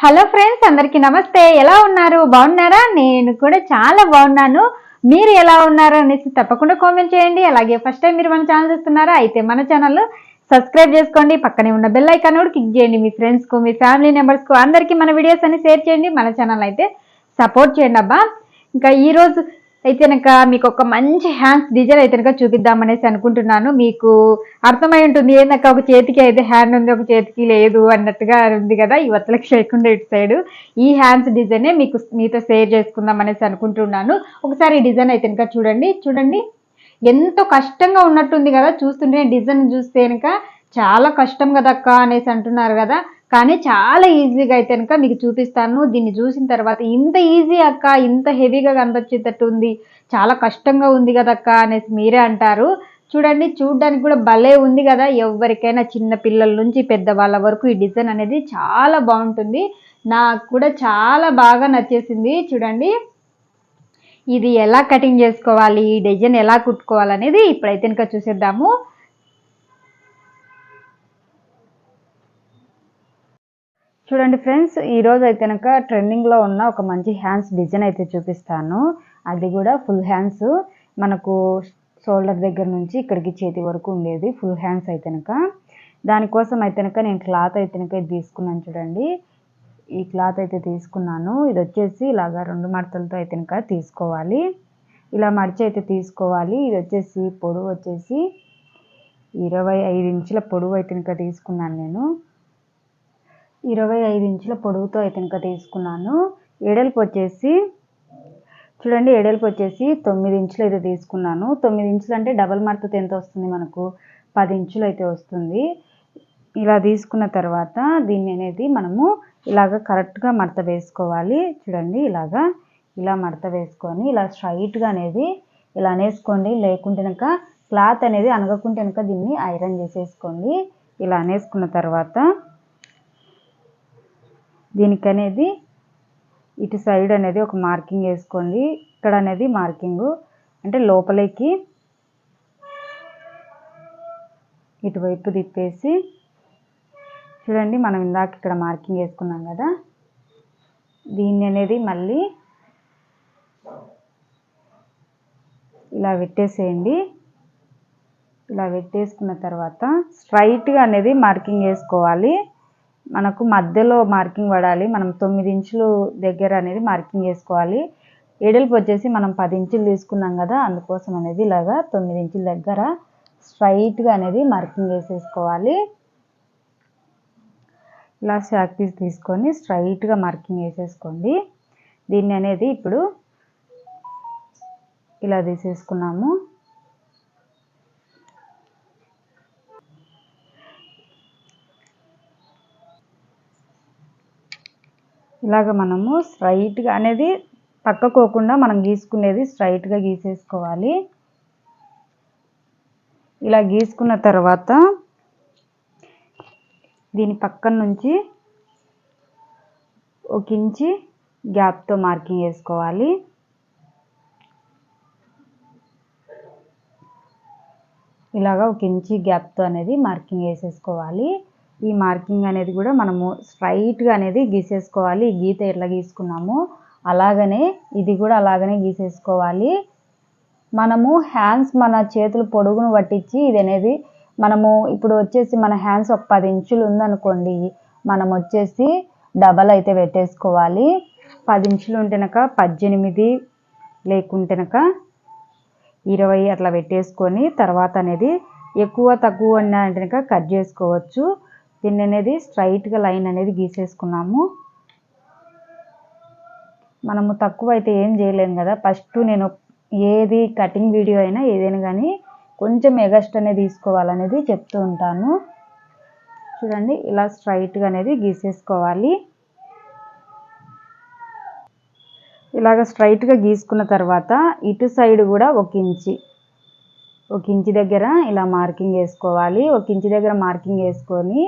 Hello friends అందరికీ నమస్తే. ఎలా ఉన్నారు? బాగున్నారా? నేను కూడా చాలా బాగున్నాను. మీరు ఎలా ఉన్నారు అనేసి తప్పకుండా కామెంట్ చేయండి. అలాగే ఫస్ట్ టైం మీరు మన ఛానల్ చూస్తున్నారా అయితే మన ఛానల్ సబ్స్క్రైబ్ చేసుకోండి. పక్కనే ఉన్న బెల్ ఐకాన్ కూడా క్లిక్ చేయండి. మీ ఫ్రెండ్స్కు మీ ఫ్యామిలీ మెంబర్స్కు అందరికీ మన వీడియోస్ అన్ని షేర్ చేయండి. మన ఛానల్ అయితే సపోర్ట్ చేయండి అబ్బా. ఇంకా ఈరోజు అయితే కనుక మీకు ఒక మంచి హ్యాండ్స్ డిజైన్ అయితే కనుక చూపిద్దామనేసి అనుకుంటున్నాను. మీకు అర్థమై ఉంటుంది ఏందక్క ఒక చేతికి అయితే హ్యాండ్ ఉంది ఒక చేతికి లేదు అన్నట్టుగా ఉంది కదా ఈ వత్తలకి చేయకుండా ఇటు సైడ్. ఈ హ్యాండ్స్ డిజైనే మీకు మీతో షేర్ చేసుకుందాం అనేసి అనుకుంటున్నాను. ఒకసారి ఈ డిజైన్ అయితే కనుక చూడండి. చూడండి ఎంతో కష్టంగా ఉన్నట్టుంది కదా చూస్తుంటే డిజైన్ చూస్తే కనుక చాలా కష్టం కదక్క అనేసి అంటున్నారు కదా. కానీ చాలా ఈజీగా అయితే కనుక మీకు చూపిస్తాను. దీన్ని చూసిన తర్వాత ఇంత ఈజీ అక్క ఇంత హెవీగా కనిపించేటట్టు ఉంది. చాలా కష్టంగా ఉంది కదక్క అనేసి మీరే అంటారు. చూడండి చూడడానికి కూడా భలే ఉంది కదా. ఎవరికైనా చిన్న పిల్లల నుంచి పెద్దవాళ్ళ వరకు ఈ డిజైన్ అనేది చాలా బాగుంటుంది. నాకు కూడా చాలా బాగా నచ్చేసింది. చూడండి ఇది ఎలా కటింగ్ చేసుకోవాలి ఈ డిజైన్ ఎలా కుట్టుకోవాలి అనేది ఇప్పుడైతే ఇంకా చూసేద్దాము. చూడండి ఫ్రెండ్స్ ఈరోజు అయితే కనుక ట్రెండింగ్లో ఉన్న ఒక మంచి హ్యాండ్స్ డిజైన్ అయితే చూపిస్తాను. అది కూడా ఫుల్ హ్యాండ్స్ మనకు షోల్డర్ దగ్గర నుంచి ఇక్కడికి చేతి వరకు ఉండేది ఫుల్ హ్యాండ్స్ అయితే కనుక. దానికోసం అయితే కనుక నేను క్లాత్ అయితే కనుక ఇది తీసుకున్నాను చూడండి. ఈ క్లాత్ అయితే తీసుకున్నాను. ఇది వచ్చేసి ఇలాగా రెండు మడతలతో అయితే కనుక తీసుకోవాలి. ఇలా మడిచి అయితే తీసుకోవాలి. ఇది వచ్చేసి పొడవు వచ్చేసి ఇరవై ఐదు ఇంచుల పొడవు అయితే కనుక తీసుకున్నాను నేను. ఇరవై ఐదు ఇంచుల పొడవుతో అయితే ఇంకా తీసుకున్నాను. ఎడల్పు వచ్చేసి చూడండి ఎడల్పు వచ్చేసి తొమ్మిది ఇంచులు అయితే తీసుకున్నాను. తొమ్మిది ఇంచులు అంటే డబల్ మడతతో ఎంత వస్తుంది మనకు? పది ఇంచులు అయితే వస్తుంది. ఇలా తీసుకున్న తర్వాత దీన్ని అనేది మనము ఇలాగ కరెక్ట్గా మడత వేసుకోవాలి. చూడండి ఇలాగా ఇలా మడత వేసుకొని ఇలా స్ట్రైట్గా అనేది ఇలా అనేసుకోండి. లేకుంటే కనుక క్లాత్ అనేది అనగకుంటే కనుక దీన్ని ఐరన్ చేసేసుకోండి. ఇలా అనేసుకున్న తర్వాత దీనికి అనేది ఇటు సైడ్ అనేది ఒక మార్కింగ్ వేసుకోండి. ఇక్కడ అనేది మార్కింగ్. అంటే లోపలికి ఇటువైపు తిప్పేసి చూడండి మనం ఇందాక ఇక్కడ మార్కింగ్ వేసుకున్నాం కదా. దీన్ని అనేది మళ్ళీ ఇలా పెట్టేసేయండి. ఇలా పెట్టేసుకున్న తర్వాత స్ట్రైట్గా అనేది మార్కింగ్ వేసుకోవాలి. మనకు మధ్యలో మార్కింగ్ పడాలి. మనం తొమ్మిది ఇంచులు దగ్గర అనేది మార్కింగ్ వేసుకోవాలి ఎడల్పు వచ్చేసి మనం పది ఇంచులు తీసుకున్నాం కదా అందుకోసం అనేది ఇలాగా తొమ్మిది ఇంచుల దగ్గర స్ట్రైట్గా అనేది మార్కింగ్ వేసేసుకోవాలి ఇలా షాక్ పీస్ తీసుకొని స్ట్రైట్గా మార్కింగ్ వేసేసుకోండి దీన్ని అనేది ఇప్పుడు ఇలా తీసేసుకున్నాము. ఇలాగ మనము స్ట్రైట్గా అనేది పక్కకోకుండా మనం గీసుకునేది స్ట్రైట్గా గీసేసుకోవాలి. ఇలా గీసుకున్న తర్వాత దీని పక్కన నుంచి ఒక ఇంచి గ్యాప్తో మార్కింగ్ వేసుకోవాలి. ఇలాగా ఒక ఇంచి గ్యాప్తో అనేది మార్కింగ్ వేసేసుకోవాలి. ఈ మార్కింగ్ అనేది కూడా మనము స్ట్రైట్గా అనేది గీసేసుకోవాలి. ఈ గీత ఎట్లా గీసుకున్నామో అలాగనే ఇది కూడా అలాగనే గీసేసుకోవాలి. మనము హ్యాండ్స్ మన చేతులు పొడుగును పట్టించి ఇది అనేది మనము ఇప్పుడు వచ్చేసి మన హ్యాండ్స్ ఒక పది ఇంచులు ఉందనుకోండి మనం వచ్చేసి డబల్ అయితే పెట్టేసుకోవాలి. పది ఇంచులు ఉంటేనక పద్దెనిమిది లేకుంటేనక ఇరవై అట్లా పెట్టేసుకొని తర్వాత అనేది ఎక్కువ తక్కువ అంటే కట్ చేసుకోవచ్చు. దీన్ని అనేది స్ట్రైట్గా లైన్ అనేది గీసేసుకున్నాము. మనము తక్కువ అయితే ఏం చేయలేము కదా. ఫస్ట్ నేను ఏది కటింగ్ వీడియో అయినా ఏదైనా కానీ కొంచెం ఎగస్ట్ అనేది తీసుకోవాలనేది చెప్తూ ఉంటాను. చూడండి ఇలా స్ట్రైట్గా అనేది గీసేసుకోవాలి. ఇలాగ స్ట్రైట్గా గీసుకున్న తర్వాత ఇటు సైడ్ కూడా ఒక ఇంచి ఒక ఇంచి దగ్గర ఇలా మార్కింగ్ వేసుకోవాలి. ఒక ఇంచి దగ్గర మార్కింగ్ వేసుకొని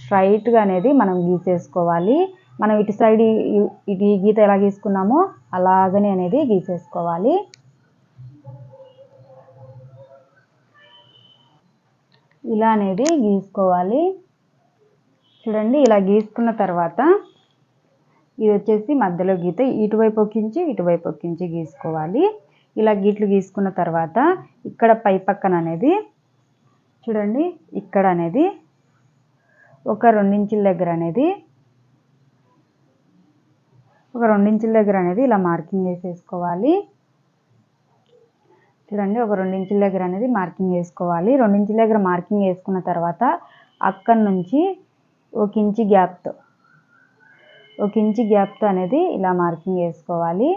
స్ట్రైట్గా అనేది మనం గీసేసుకోవాలి. మనం ఇటు సైడ్ ఇటు ఈ గీత ఎలా గీసుకున్నామో అలాగనే అనేది గీసేసుకోవాలి. ఇలా అనేది గీసుకోవాలి. చూడండి ఇలా గీసుకున్న తర్వాత ఇది వచ్చేసి మధ్యలో గీత. ఇటువైపు ఒక్కించి ఇటువైపు ఒక్కించి గీసుకోవాలి. ఇలా గీట్లు గీసుకున్న తర్వాత ఇక్కడ పై పక్కన అనేది చూడండి ఇక్కడ అనేది ఒక రెండించుల దగ్గర అనేది ఒక రెండించుల దగ్గర అనేది ఇలా మార్కింగ్ వేసేసుకోవాలి చూడండి ఒక రెండించుల దగ్గర అనేది మార్కింగ్ వేసుకోవాలి రెండించుల దగ్గర మార్కింగ్ వేసుకున్న తర్వాత అక్కడి నుంచి ఒక ఇంచి గ్యాప్తో ఒక ఇంచి గ్యాప్తో అనేది ఇలా మార్కింగ్ వేసుకోవాలి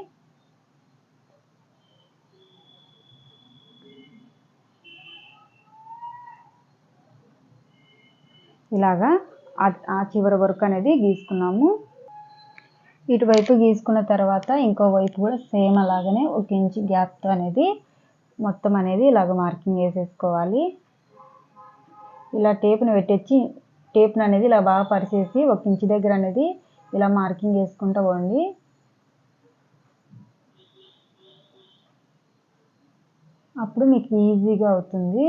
ఇలాగా ఆ చివరి వరకు అనేది గీసుకున్నాము. ఇటువైపు గీసుకున్న తర్వాత ఇంకో వైపు కూడా సేమ్ అలాగనే ఒక ఇంచు గ్యాప్తో అనేది మొత్తం అనేది ఇలాగ మార్కింగ్ వేసేసుకోవాలి ఇలా టేప్ను పెట్టించి టేప్ని అనేది ఇలా బాగా పరిచేసి ఒక ఇంచు దగ్గర అనేది ఇలా మార్కింగ్ వేసుకుంటూ పోండి. అప్పుడు మీకు ఈజీగా అవుతుంది.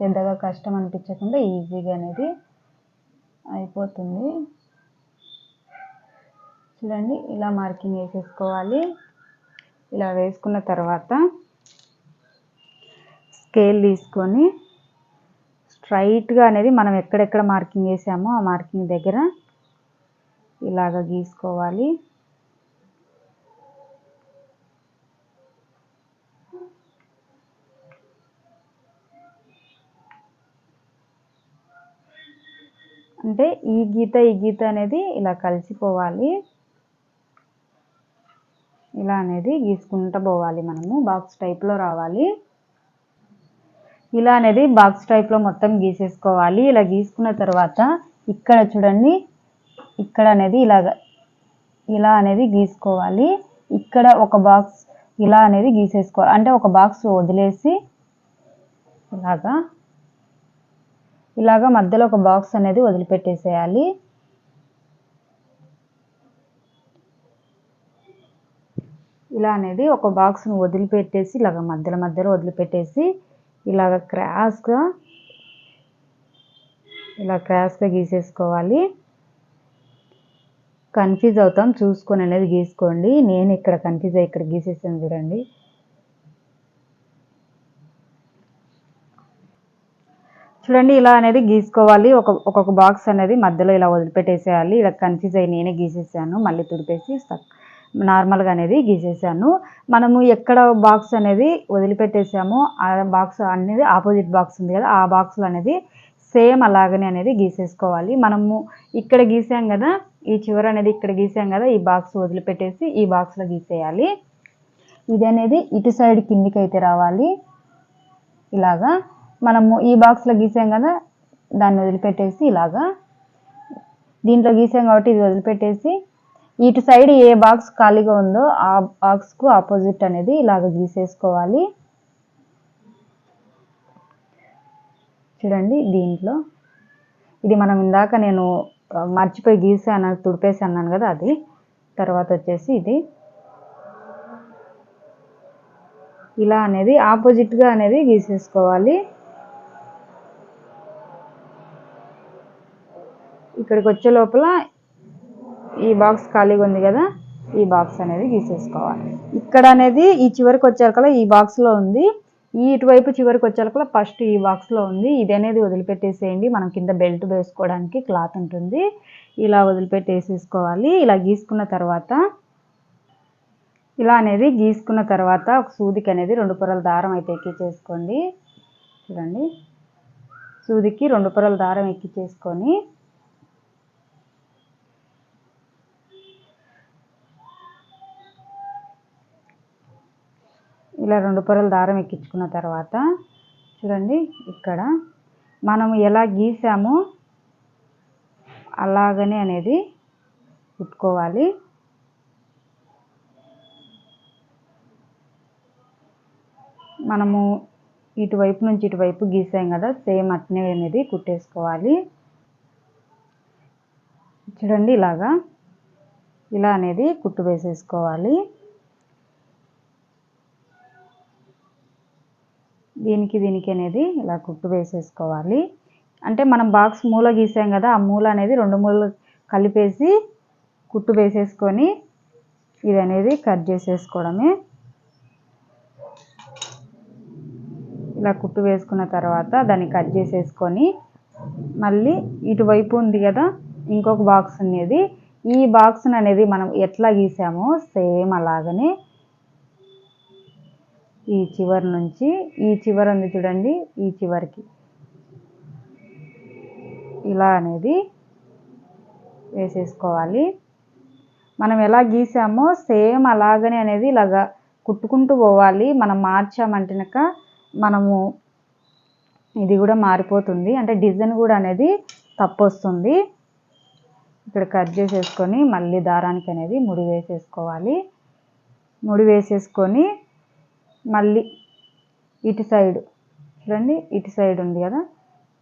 పెద్దగా కష్టం అనిపించకుండా ఈజీగా అనేది అయిపోతుంది. చూడండి ఇలా మార్కింగ్ వేసేసుకోవాలి. ఇలా వేసుకున్న తర్వాత స్కేల్ తీసుకొని స్ట్రైట్గా అనేది మనం ఎక్కడెక్కడ మార్కింగ్ వేసామో ఆ మార్కింగ్ దగ్గర ఇలాగ గీసుకోవాలి. అంటే ఈ గీత ఈ గీత అనేది ఇలా కలిసిపోవాలి. ఇలా అనేది గీసుకుంటూ పోవాలి మనము బాక్స్ టైప్లో రావాలి. ఇలా అనేది బాక్స్ టైప్లో మొత్తం గీసేసుకోవాలి. ఇలా గీసుకున్న తర్వాత ఇక్కడ చూడండి ఇక్కడ అనేది ఇలాగ ఇలా అనేది గీసుకోవాలి. ఇక్కడ ఒక బాక్స్ ఇలా అనేది గీసేసుకోవాలి. అంటే ఒక బాక్స్ వదిలేసి ఇలాగా ఇలాగా మధ్యలో ఒక బాక్స్ అనేది వదిలిపెట్టేసేయాలి. ఇలా అనేది ఒక బాక్స్ను వదిలిపెట్టేసి ఇలాగ మధ్యలో మధ్యలో వదిలిపెట్టేసి ఇలాగ క్రాస్గా ఇలా క్రాస్గా గీసేసుకోవాలి. కన్ఫ్యూజ్ అవుతాం. చూసుకొని అనేది గీసుకోండి. నేను ఇక్కడ కన్ఫ్యూజ్ అయ్యి ఇక్కడ గీసేసాను చూడండి. చూడండి ఇలా అనేది గీసుకోవాలి. ఒక ఒక్కొక్క బాక్స్ అనేది మధ్యలో ఇలా వదిలిపెట్టేసేయాలి. ఇలా కన్ఫ్యూజ్ అయ్యి నేనే గీసేసాను. మళ్ళీ తుడిపేసి నార్మల్గా అనేది గీసేసాను. మనము ఎక్కడ బాక్స్ అనేది వదిలిపెట్టేసామో ఆ బాక్స్ అనేది ఆపోజిట్ బాక్స్ ఉంది కదా ఆ బాక్స్లో అనేది సేమ్ అలాగనే అనేది గీసేసుకోవాలి. మనము ఇక్కడ గీసాం కదా ఈ చివర అనేది ఇక్కడ గీసాం కదా ఈ బాక్స్ వదిలిపెట్టేసి ఈ బాక్స్లో గీసేయాలి. ఇది అనేది ఇటు సైడ్ కిందికి అయితే రావాలి. ఇలాగా మనము ఈ బాక్స్లో గీసాం కదా దాన్ని వదిలిపెట్టేసి ఇలాగా. దీంట్లో గీసాం కాబట్టి ఇది వదిలిపెట్టేసి ఇటు సైడ్ ఏ బాక్స్ ఖాళీగా ఉందో ఆ బాక్స్కు ఆపోజిట్ అనేది ఇలాగ గీసేసుకోవాలి. చూడండి దీంట్లో. ఇది మనం ఇందాక నేను మర్చిపోయి గీసాను తుడిపేసి అన్నాను కదా అది. తర్వాత వచ్చేసి ఇది. ఇలా అనేది ఆపోజిట్గా అనేది గీసేసుకోవాలి. ఇక్కడికి వచ్చే లోపల ఈ బాక్స్ ఖాళీగా ఉంది కదా ఈ బాక్స్ అనేది గీసేసుకోవాలి. ఇక్కడ అనేది ఈ చివరికి వచ్చాక ఈ బాక్స్లో ఉంది. ఈ ఇటువైపు చివరికి వచ్చాక ఫస్ట్ ఈ బాక్స్లో ఉంది. ఇది అనేది వదిలిపెట్టేసేయండి. మనం కింద బెల్ట్ వేసుకోవడానికి క్లాత్ ఉంటుంది. ఇలా వదిలిపెట్టేసేసుకోవాలి. ఇలా గీసుకున్న తర్వాత ఇలా అనేది గీసుకున్న తర్వాత ఒక సూదికి అనేది రెండు పొరల దారం అయితే ఎక్కించేసుకోండి చూడండి. సూదికి రెండు పొరల దారం ఎక్కించేసుకొని ఇలా రెండు పొరలు దారం ఎక్కించుకున్న తర్వాత చూడండి ఇక్కడ మనం ఎలా గీసామో అలాగనే అనేది కుట్టుకోవాలి మనము ఇటువైపు నుంచి ఇటువైపు గీసాం కదా సేమ్ అట్నే అనేది కుట్టేసుకోవాలి. చూడండి ఇలాగా ఇలా అనేది కుట్టు వేసేసుకోవాలి. దీనికి దీనికి అనేది ఇలా కుట్టు వేసేసుకోవాలి. అంటే మనం బాక్స్ మూల గీసాం కదా ఆ మూల అనేది రెండు మూలలు కలిపేసి కుట్టు వేసేసుకొని ఇది అనేది కట్ చేసేసుకోవడమే. ఇలా కుట్టు వేసుకున్న తర్వాత దాన్ని కట్ చేసేసుకొని మళ్ళీ ఇటువైపు ఉంది కదా ఇంకొక బాక్స్ అనేది ఈ బాక్స్ అనేది మనం ఎట్లా గీసామో సేమ్ అలాగనే ఈ చివరి నుంచి ఈ చివరి ఉంది చూడండి ఈ చివరికి. ఇలా అనేది వేసేసుకోవాలి. మనం ఎలా గీసామో సేమ్ అలాగనే అనేది ఇలాగా కుట్టుకుంటూ పోవాలి. మనం మార్చామంటేనక మనము ఇది కూడా మారిపోతుంది. అంటే డిజైన్ కూడా అనేది తప్పు వస్తుంది ఇక్కడ కట్ చేసేసుకొని మళ్ళీ దారానికి అనేది ముడి వేసేసుకోవాలి. ముడి వేసేసుకొని మళ్ళీ ఇటు సైడు. చూడండి ఇటు సైడ్ ఉంది కదా?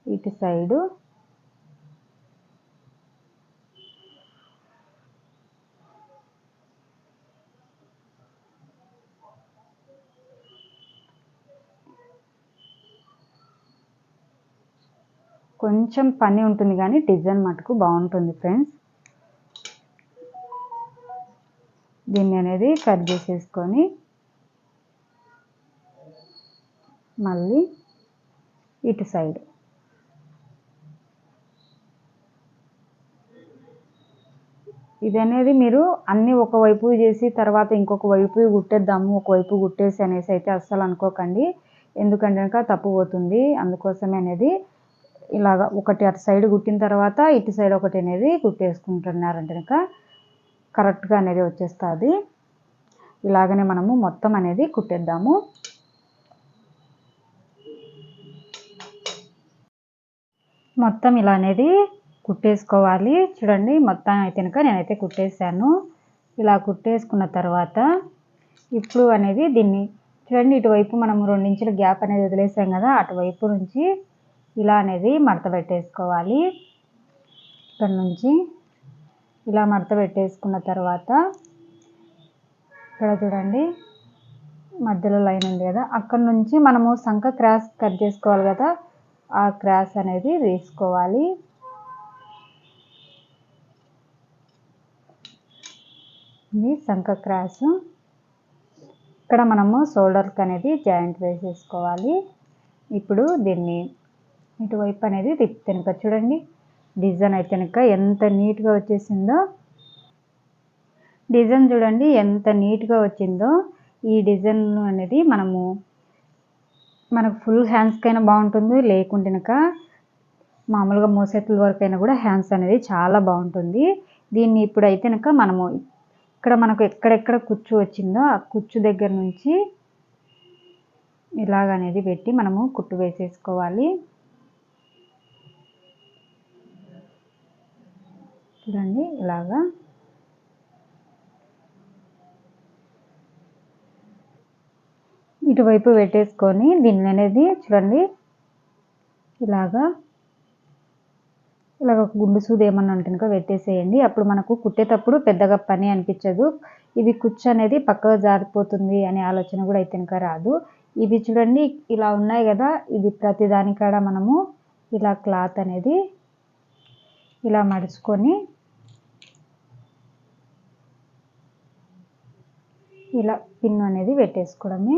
ఇటు సైడు. కొంచెం పని ఉంటుంది కానీ డిజైన్ మటుకు బాగుంటుంది ఫ్రెండ్స్. దీన్ని అనేది కట్ చేసేసుకొని మళ్ళీ ఇటు సైడ్. ఇది అనేది మీరు అన్నీ ఒకవైపు చేసి తర్వాత ఇంకొక వైపు కుట్టేద్దాము ఒకవైపు కుట్టేసి అనేసి అయితే అస్సలు అనుకోకండి. ఎందుకంటే కనుక తప్పు పోతుంది. అందుకోసమే అనేది ఇలాగ ఒకటి అటు సైడ్ కుట్టిన తర్వాత ఇటు సైడ్ ఒకటి అనేది కుట్టేసుకుంటున్నారంటే కనుక కరెక్ట్గా అనేది వచ్చేస్తుంది. ఇలాగనే మనము మొత్తం అనేది కుట్టేద్దాము. మొత్తం ఇలా అనేది కుట్టేసుకోవాలి. చూడండి మొత్తం అయితే కనుక నేనైతే కుట్టేసాను ఇలా కుట్టేసుకున్న తర్వాత ఇప్పుడు అనేది దీన్ని చూడండి ఇటువైపు మనం రెండించుల గ్యాప్ అనేది వదిలేసాం కదా అటువైపు నుంచి ఇలా అనేది మడత పెట్టేసుకోవాలి. ఇక్కడ నుంచి ఇలా మడత పెట్టేసుకున్న తర్వాత ఇక్కడ చూడండి మధ్యలో లైన్ ఉంది కదా అక్కడ నుంచి మనము సంఖ క్రాస్ కట్ చేసుకోవాలి కదా ఆ క్రాస్ అనేది వేసుకోవాలి. ఇది సంఖ క్రాస్. ఇక్కడ మనము షోల్డర్కి అనేది జాయింట్ వేసేసుకోవాలి ఇప్పుడు దీన్ని ఇటువైపు అనేది తిప్పుతాను చూడండి. డిజైన్ అయితే ఎంత నీట్గా వచ్చేసిందో. డిజైన్ చూడండి ఎంత నీట్గా వచ్చిందో. ఈ డిజైన్ అనేది మనము మనకు ఫుల్ హ్యాండ్స్కైనా బాగుంటుంది. లేకుంటే మామూలుగా మోసేతుల వరకు అయినా కూడా హ్యాండ్స్ అనేది చాలా బాగుంటుంది. దీన్ని ఇప్పుడైతే కనుక మనము ఇక్కడ మనకు ఎక్కడెక్కడ కుచ్చు వచ్చిందో ఆ కుచ్చు దగ్గర నుంచి ఇలాగ అనేది పెట్టి మనము కుట్టు వేసేసుకోవాలి. చూడండి ఇలాగా. ఇటువైపు పెట్టేసుకొని దీన్ని అనేది చూడండి. ఇలాగా ఇలాగ ఒక గుండు సూది ఏమన్నా ఉంటే పెట్టేసేయండి. అప్పుడు మనకు కుట్టేటప్పుడు పెద్దగా పని అనిపించదు. ఇది కుచ్చు అనేది పక్కగా జారిపోతుంది అనే ఆలోచన కూడా అయితే ఇంకా రాదు. ఇవి చూడండి ఇలా ఉన్నాయి కదా. ఇది ప్రతి దానికాడ మనము ఇలా క్లాత్ అనేది ఇలా మడుచుకొని ఇలా పిన్ అనేది పెట్టేసుకోవడమే.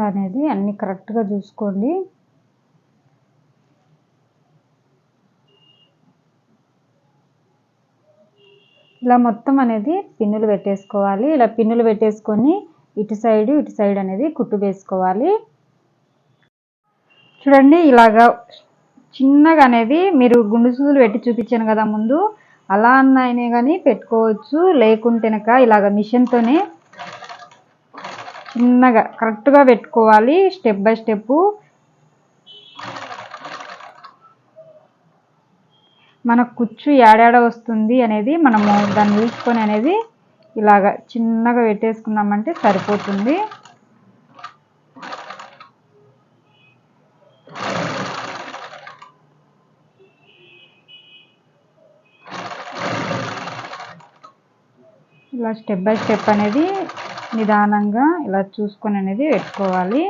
ఇలా అనేది అన్ని కరెక్ట్గా చూసుకోండి. ఇలా మొత్తం అనేది పిన్నులు పెట్టేసుకోవాలి. ఇలా పిన్నులు పెట్టేసుకొని ఇటు సైడ్ ఇటు సైడ్ అనేది కుట్టు వేసుకోవాలి. చూడండి ఇలాగా చిన్నగా అనేది మీరు గుండు సూదులు పెట్టి చూపించాను కదా ముందు. అలా అన్న అయినా కానీ పెట్టుకోవచ్చు. లేకుంటేనక ఇలాగ మిషన్తోనే చిన్నగా కరెక్ట్గా పెట్టుకోవాలి స్టెప్ బై స్టెప్. మన కుచ్చు ఏడాడ వస్తుంది అనేది మనము దాన్ని చూసుకొని అనేది ఇలాగ చిన్నగా పెట్టేసుకున్నామంటే సరిపోతుంది. ఇలా స్టెప్ బై స్టెప్ అనేది నిదానంగా ఇలా చూసుకొని అనేది పెట్టుకోవాలి.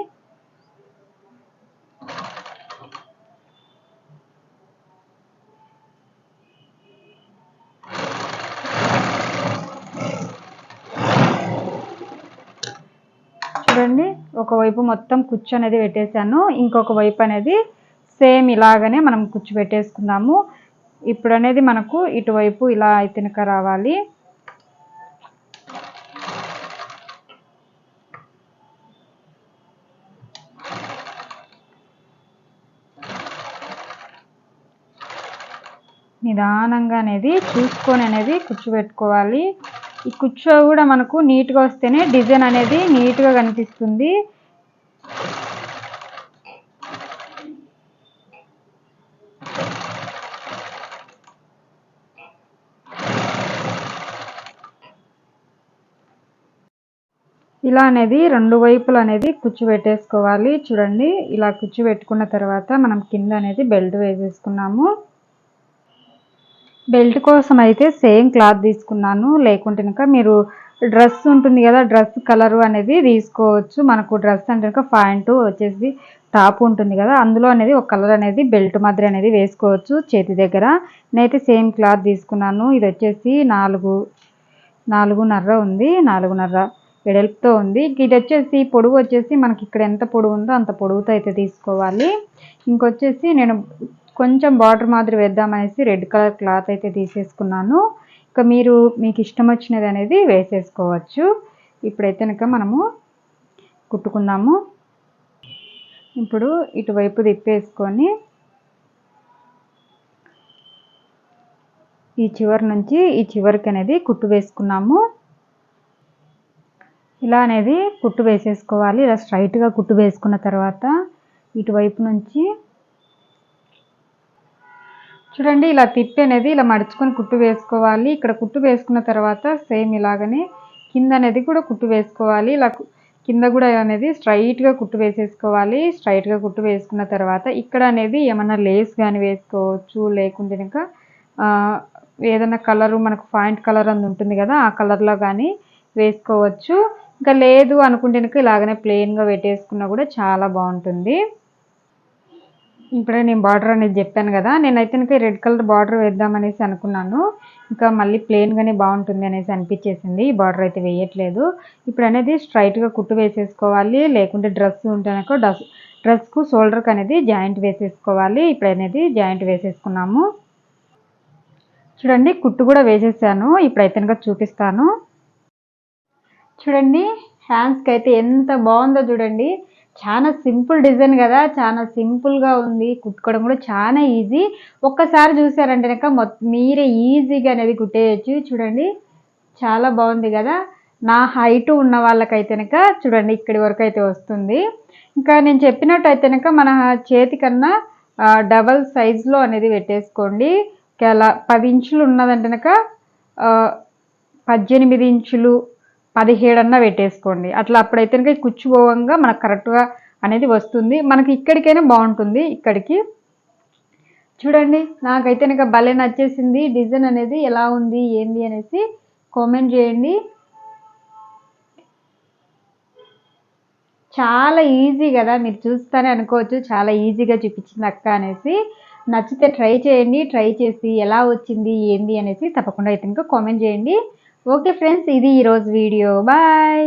చూడండి ఒకవైపు మొత్తం కుచ్చు అనేది పెట్టేశాను. ఇంకొక వైపు అనేది సేమ్ ఇలాగనే మనం కుచ్చు పెట్టేసుకుందాము. ఇప్పుడు అనేది మనకు ఇటువైపు ఇలా తినక రావాలి. నిదానంగా అనేది చూసుకొని అనేది కూర్చోబెట్టుకోవాలి. ఈ కూర్చో కూడా మనకు నీట్గా వస్తేనే డిజైన్ అనేది నీట్గా కనిపిస్తుంది. ఇలా అనేది రెండు వైపులు అనేది కూర్చోబెట్టేసుకోవాలి. చూడండి ఇలా కూర్చోబెట్టుకున్న తర్వాత మనం కింద అనేది బెల్ట్ వేసేసుకున్నాము. బెల్ట్ కోసం అయితే సేమ్ క్లాత్ తీసుకున్నాను. లేకుంటే కనుక మీరు డ్రెస్ ఉంటుంది కదా డ్రెస్ కలరు అనేది తీసుకోవచ్చు. మనకు డ్రెస్ అంటే కనుక ప్యాంటు వచ్చేసి టాప్ ఉంటుంది కదా అందులో అనేది ఒక కలర్ అనేది బెల్ట్ మాదిరి అనేది వేసుకోవచ్చు చేతి దగ్గర. నేనైతే సేమ్ క్లాత్ తీసుకున్నాను. ఇది వచ్చేసి నాలుగు నాలుగున్నర ఉంది నాలుగున్నర వెడల్పుతో ఉంది. ఇది వచ్చేసి పొడుగు వచ్చేసి మనకి ఇక్కడ ఎంత పొడుగు ఉందో అంత పొడుగుతో అయితే తీసుకోవాలి. ఇంకొచ్చేసి నేను కొంచెం బార్డర్ మాదిరి వేద్దామనేసి రెడ్ కలర్ క్లాత్ అయితే తీసేసుకున్నాను. ఇక మీరు మీకు ఇష్టం వచ్చినది అనేది వేసేసుకోవచ్చు. ఇప్పుడైతే కనుక మనము కుట్టుకుందాము. ఇప్పుడు ఇటువైపు తిప్పేసుకొని ఈ చివరి నుంచి ఈ చివరికి అనేది కుట్టు వేసుకున్నాము. ఇలా అనేది కుట్టు వేసేసుకోవాలి. ఇలా స్ట్రైట్గా కుట్టు వేసుకున్న తర్వాత ఇటువైపు నుంచి చూడండి ఇలా తిప్పి అనేది ఇలా మడుచుకొని కుట్టు వేసుకోవాలి. ఇక్కడ కుట్టు వేసుకున్న తర్వాత సేమ్ ఇలాగనే కింద అనేది కూడా కుట్టు వేసుకోవాలి. ఇలా కింద కూడా అనేది స్ట్రైట్గా కుట్టు వేసేసుకోవాలి. స్ట్రైట్గా కుట్టు వేసుకున్న తర్వాత ఇక్కడ అనేది ఏమన్నా లేస్ కానీ వేసుకోవచ్చు. లేకుంటే ఇంకా ఏదైనా కలరు మనకు పాయింట్ కలర్ అని ఉంటుంది కదా ఆ కలర్లో కానీ వేసుకోవచ్చు. ఇంకా లేదు అనుకుంటే ఇలాగనే ప్లెయిన్గా పెట్టేసుకున్నా కూడా చాలా బాగుంటుంది. ఇప్పుడే నేను బార్డర్ అనేది చెప్పాను కదా నేనైతే ఇంకా రెడ్ కలర్ బార్డర్ వేద్దామనేసి అనుకున్నాను. ఇంకా మళ్ళీ ప్లెయిన్గానే బాగుంటుంది అనేసి అనిపించేసింది. ఈ బార్డర్ అయితే వేయట్లేదు. ఇప్పుడు అనేది స్ట్రైట్గా కుట్టు వేసేసుకోవాలి లేకుంటే డ్రెస్ ఉంటేనకో డ్రెస్ డ్రెస్కు షోల్డర్కి అనేది జాయింట్ వేసేసుకోవాలి. ఇప్పుడు అనేది జాయింట్ వేసేసుకున్నాము. చూడండి కుట్టు కూడా వేసేసాను. ఇప్పుడైతే కనుక చూపిస్తాను. చూడండి హ్యాండ్స్కి అయితే ఎంత బాగుందో చూడండి. చాలా సింపుల్ డిజైన్ కదా చాలా సింపుల్గా ఉంది కుట్టుకోవడం కూడా చాలా ఈజీ. ఒక్కసారి చూసారంటే కనుక మొత్తం మీరే ఈజీగా అనేది కుట్టేయచ్చు. చూడండి చాలా బాగుంది కదా. నా హైట్ ఉన్న వాళ్ళకైతే కనుక చూడండి ఇక్కడి వరకు అయితే వస్తుంది. ఇంకా నేను చెప్పినట్టు అయితే కనుక మన చేతి కన్నా డబల్ సైజులో అనేది పెట్టేసుకోండి. ఒకవేళ పది ఇంచులు ఉన్నదంటే కనుక పద్దెనిమిది ఇంచులు పదిహేడన్నా పెట్టేసుకోండి. అట్లా అప్పుడైతే కనుక కుచ్చిపోవంగా మనకు కరెక్ట్గా అనేది వస్తుంది. మనకి ఇక్కడికైనా బాగుంటుంది. ఇక్కడికి చూడండి నాకైతే కనుక భలే నచ్చేసింది. డిజైన్ అనేది ఎలా ఉంది ఏంది అనేసి కామెంట్ చేయండి. చాలా ఈజీ కదా మీరు చూస్తానే అనుకోవచ్చు. చాలా ఈజీగా చూపించింది అక్క అనేసి. నచ్చితే ట్రై చేయండి ట్రై చేసి ఎలా వచ్చింది ఏంది అనేసి తప్పకుండా అయితే ఇంకా కామెంట్ చేయండి. ఓకే ఫ్రెండ్స్ ఇది ఈరోజు వీడియో. బాయ్.